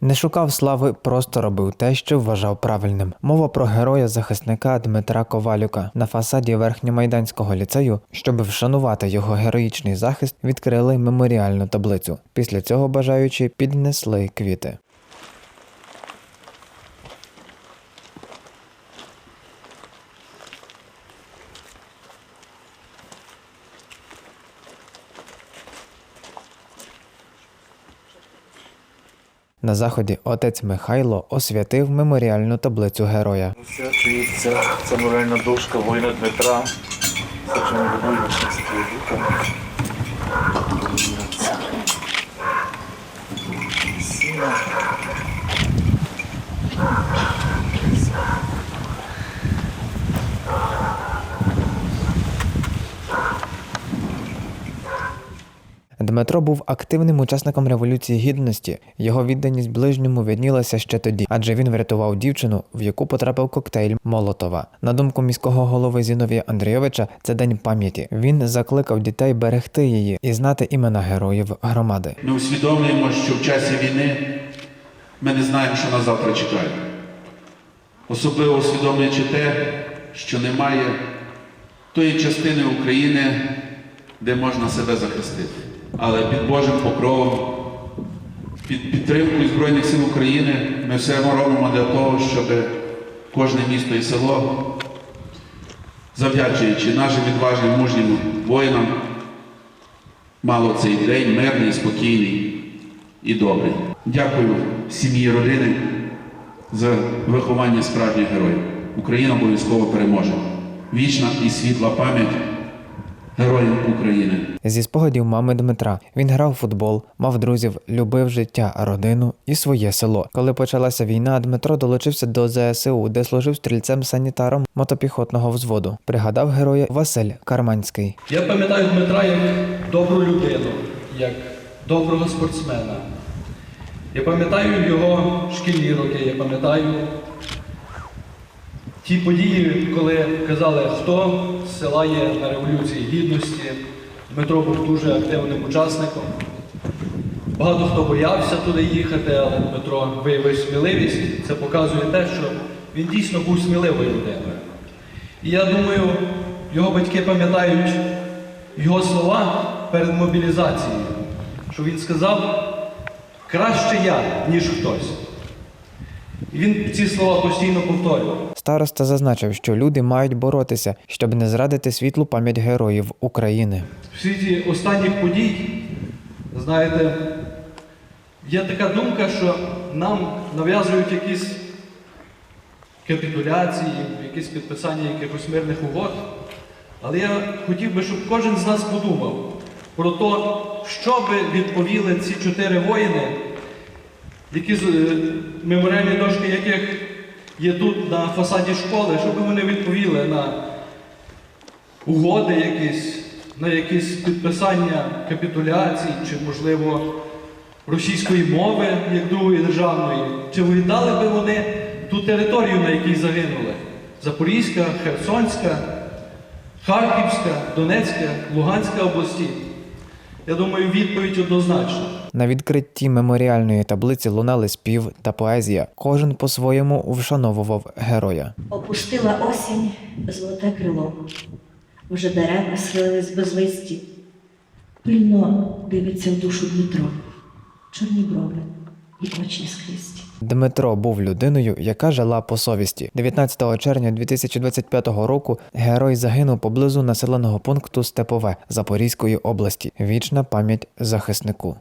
Не шукав слави, просто робив те, що вважав правильним. Мова про героя захисника Дмитра Ковалюка на фасаді верхньомайданського ліцею, щоб вшанувати його героїчний захист, відкрили меморіальну таблицю. Після цього бажаючі піднесли квіти. На заході отець Михайло освятив меморіальну таблицю героя. Святується це моральна дошка воїна Дмитра. Саджаємо Дмитро був активним учасником революції гідності. Його відданість ближньому виднілася ще тоді, адже він врятував дівчину, в яку потрапив коктейль Молотова. На думку міського голови Зіновія Андрійовича, це день пам'яті. Він закликав дітей берегти її і знати імена героїв громади. Ми усвідомлюємо, що в часі війни ми не знаємо, що нас завтра чекає. Особливо усвідомлюючи те, що немає тої частини України, де можна себе захистити. Але під Божим покровом, під підтримкою Збройних сил України ми все робимо для того, щоб кожне місто і село, завдячуючи нашим відважним мужнім воїнам, мало цей день мирний, спокійний і добрий. Дякую сім'ї родини за виховання справжніх героїв. Україна обов'язково переможе. Вічна і світла пам'ять героям України. Зі спогадів мами Дмитра він грав у футбол, мав друзів, любив життя, родину і своє село. Коли почалася війна, Дмитро долучився до ЗСУ, де служив стрільцем-санітаром мотопіхотного взводу. Пригадав героя Василь Карманський. Я пам'ятаю Дмитра як добру людину, як доброго спортсмена. Я пам'ятаю його шкільні роки, я пам'ятаю ті події, коли казали, хто з села є на Революції Гідності. Дмитро був дуже активним учасником. Багато хто боявся туди їхати, але Дмитро виявив сміливість. Це показує те, що він дійсно був сміливою людиною. І я думаю, його батьки пам'ятають його слова перед мобілізацією, що він сказав краще я, ніж хтось. І він ці слова постійно повторював. Староста зазначив, що люди мають боротися, щоб не зрадити світлу пам'ять героїв України. В світі останніх подій, знаєте, є така думка, що нам нав'язують якісь капітуляції, якісь підписання якихось мирних угод. Але я хотів би, щоб кожен з нас подумав про те, що би відповіли ці чотири воїни, які е, меморіальні дошки яких є тут на фасаді школи, що би вони відповіли на угоди якісь, на якісь підписання капітуляцій, чи, можливо, російської мови, як другої державної, чи віддали би вони ту територію, на якій загинули? Запорізька, Херсонська, Харківська, Донецька, Луганська області. Я думаю, відповідь однозначна. На відкритті меморіальної таблиці лунали спів та поезія. Кожен по-своєму вшановував героя. Опустила осінь золоте крило, вже дерева схилились без листі. Пильно дивиться в душу Дмитро, чорні брови Дмитро був людиною, яка жила по совісті. 19 червня 2025 року герой загинув поблизу населеного пункту Степове Запорізької області. Вічна пам'ять захиснику.